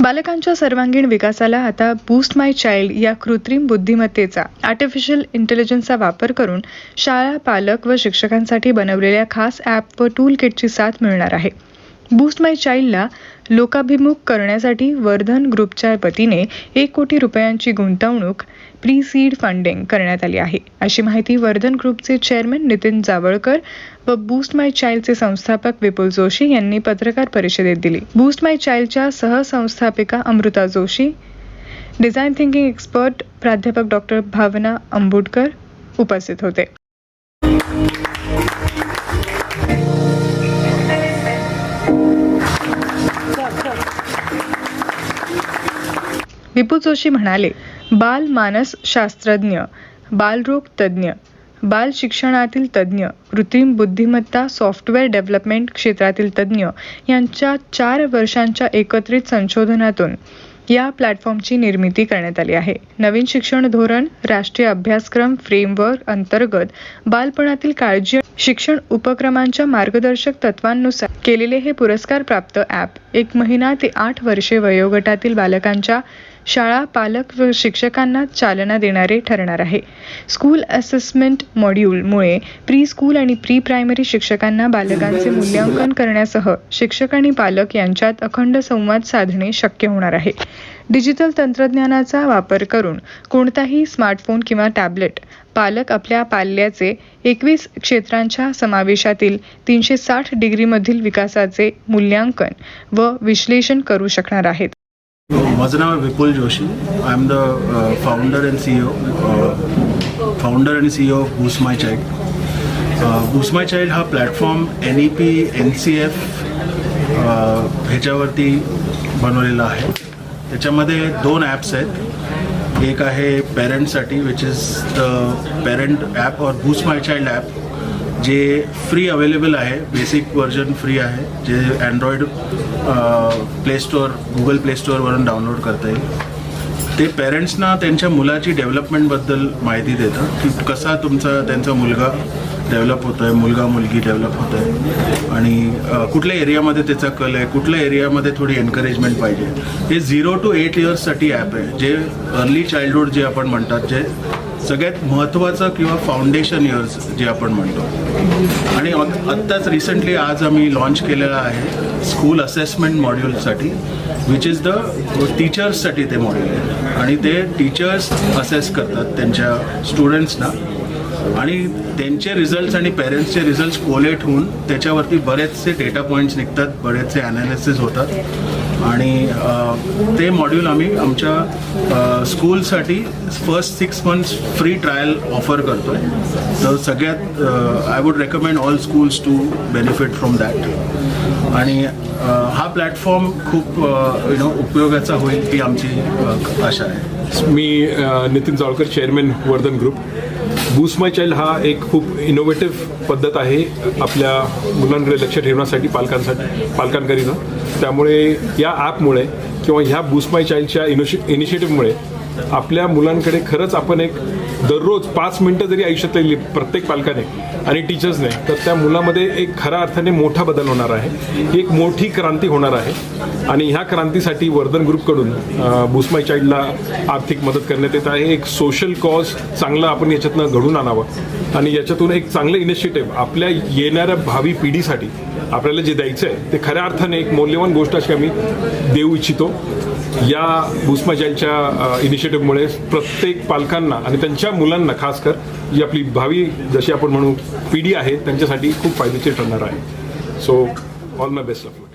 बालकांच्या सर्वांगीण विकासाला आता बूस्ट माय चाइल्ड या कृत्रिम बुद्धिमत्तेचा आर्टिफिशियल इंटेलिजन्सचा वापर करून शाळा पालक व शिक्षकांसाठी बनवलेल्या खास ॲप व टूल किटची साथ मिळणार आहे. बूस्ट माय चाइल्डला लोकाभिमुख करण्यासाठी वर्धन ग्रुपच्या वतीने एक कोटी रुपयांची गुंतवणूक प्री सीड फंडिंग करण्यात आली आहे. अशी माहिती वर्धन ग्रुपचे चेअरमन नितीन जावळकर व बूस्ट माय चाइल्डचे संस्थापक विपुल जोशी यांनी पत्रकार परिषदेत दिली. बूस्ट माय चाइल्डच्या सहसंस्थापिका Amruta Joshi design thinking expert प्राध्यापक डॉक्टर भावना आंबुडकर उपस्थित होते. विपुल जोशी म्हणाले बाल मानस शास्त्रज्ञ बालरोग तज्ज्ञ बाल शिक्षणातील तज्ज्ञ कृत्रिम बुद्धिमत्ता सॉफ्टवेअर डेव्हलपमेंट क्षेत्रातील तज्ज्ञ यांच्या चार वर्षांच्या एकत्रित संशोधनातून या प्लॅटफॉर्मची निर्मिती करण्यात आली आहे. नवीन शिक्षण धोरण राष्ट्रीय अभ्यासक्रम फ्रेमवर्क अंतर्गत बालपणातील काळजी शिक्षण उपक्रमांच्या मार्गदर्शक तत्वांनुसार केलेले हे पुरस्कार प्राप्त ॲप एक महिना ते आठ वर्षे वयोगटातील बालकांच्या शाळा पालक व शिक्षकांना चालना देणारे ठरणार आहे. स्कूल असेसमेंट मॉड्यूलमुळे प्री स्कूल आणि प्री प्रायमरी शिक्षकांना बालकांचे मूल्यांकन करण्यासह शिक्षक आणि पालक यांच्यात अखंड संवाद साधणे शक्य होणार आहे. डिजिटल तंत्रज्ञानाचा वापर करून कोणताही स्मार्टफोन किंवा टॅबलेट पालक आपल्या पाल्याचे एकवीस क्षेत्रांच्या समावेशातील तीनशे साठ डिग्रीमधील विकासाचे मूल्यांकन व विश्लेषण करू शकणार आहेत. माझं नाव आहे Vipul Joshi. I am the founder and C O founder and C O boost my child boost my child हा platform N E P N C F ह्याच्यावरती बनवलेला आहे. त्याच्यामध्ये दोन ॲप्स आहेत. एक आहे पेरेंट्ससाठी which is the parent app और बूस माय चाइल्ड ॲप जे फ्री अवेलेबल आहे बेसिक व्हर्जन फ्री आहे जे Android play store Google play स्टोअरवरून download करता येईल. ते पेरेंट्सना त्यांच्या मुलाची डेव्हलपमेंटबद्दल माहिती देतं की कसा तुमचा त्यांचा मुलगा डेव्हलप होतो आहे मुलगा मुलगी डेव्हलप होत आहे आणि कुठल्या एरियामध्ये त्याचा कल आहे कुठल्या एरियामध्ये थोडी एनकरेजमेंट पाहिजे. हे झिरो टू एट इयर्ससाठी ॲप आहे जे अर्ली चाइल्डहूड जे आपण म्हणतात जे सगळ्यात महत्त्वाचं किंवा फाउंडेशन इयर्स जे आपण म्हणतो. आणि आत्ताच रिसेंटली आज आम्ही लॉन्च केलेला आहे स्कूल असेसमेंट मॉड्यूलसाठी विच इज द टीचर्ससाठी ते मॉड्यूल आहे. आणि ते टीचर्स असेस करतात त्यांच्या स्टुडंट्सना आणि त्यांचे रिझल्ट्स आणि पेरेंट्सचे रिझल्ट्स कोलेट होऊन त्याच्यावरती बरेचसे डेटा पॉईंट्स निघतात बरेचसे ॲनालिसिस होतात. आणि ते मॉड्यूल आम्ही आमच्या स्कूलसाठी first six months free trial offer करतो आहे तर सगळ्यात I would recommend all schools to benefit from that आणि हा प्लॅटफॉर्म खूप यु नो उपयोगाचा होईल ही आमची आशा आहे. मी Nitin Jawalkar chairman Vardhan group boost my child हा एक खूप इनोव्हेटिव्ह पद्धत आहे आपल्या मुलांकडे लक्ष ठेवण्यासाठी पालकांसाठी पालकांकरिता. त्यामुळे या ॲपमुळे किंवा ह्या बूस्ट माय चाइल्डच्या इनोशि इनिशिएटिव्हमुळे आपल्या मुलांकडे खरंच आपण एक दररोज पाच मिनटं जरी आयुष्यात लिहिली प्रत्येक पालकाने आणि टीचर्सने तर त्या मुलामध्ये एक खऱ्या अर्थाने मोठा बदल होणार आहे. एक मोठी क्रांती होणार आहे. आणि ह्या क्रांतीसाठी वर्धन ग्रुपकडून बुस्माय चाईल्डला चाइल्डला आर्थिक मदत करण्यात येत आहे. एक सोशल कॉज चांगलं आपण याच्यातनं घडून आणावं. आणि याच्यातून एक चांगलं इनिशिएटिव्ह आपल्या येणाऱ्या भावी पिढीसाठी आपल्याला जे द्यायचं आहे ते खऱ्या अर्थाने एक मौल्यवान गोष्ट अशी आम्ही देऊ इच्छितो. या बुस्मा चाइल्डच्या इनिशिएटिव्हमुळे प्रत्येक पालकांना आणि त्यांच्या मुलांना खास कर जी आपली भावी जशी आपण म्हणू पिढी आहे त्यांच्यासाठी खूप फायदेशीर ठरणार आहे. So all my best of